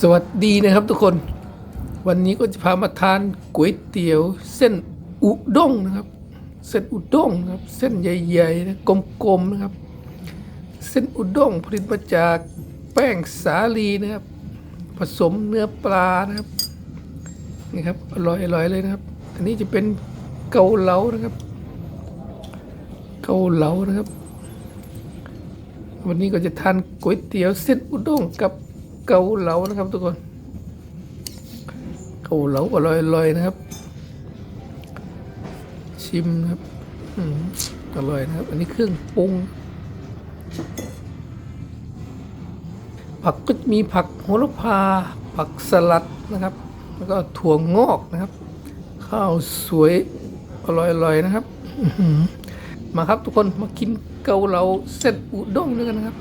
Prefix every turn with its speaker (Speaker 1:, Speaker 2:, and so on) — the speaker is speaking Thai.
Speaker 1: สวัสดีนะครับทุกคน วันนี้ก็จะพามาทานก๋วยเตี๋ยว เส้นอุด้งนะครับ เส้นอุด้งนะครับ เส้นใหญ่ๆนะกลมๆนะครับ เส้นอุด้งผลิตมาจากแป้งสาลีนะครับ ผสมเนื้อปลานะครับนี่ครับอร่อยอร่อยเลยนะครับ อันนี้จะเป็นเกาเหลานะครับ เกาเหลานะครับ วันนี้ก็จะทานก๋วยเตี๋ยวเส้นอุด้งกับ เกาเหลานะครับทุกคน เกาเหลาอร่อยๆนะครับ ชิมนะครับอร่อยนะครับ อันนี้เครื่องปรุง ผักก็มีผักโหระพา ผักสลัดนะครับ แล้วก็ถั่วงอกนะครับ ข้าวสวยอร่อยๆนะครับมาครับทุกคนมากินเกาเหลาเส้นอุด้งด้วยกันนะครับ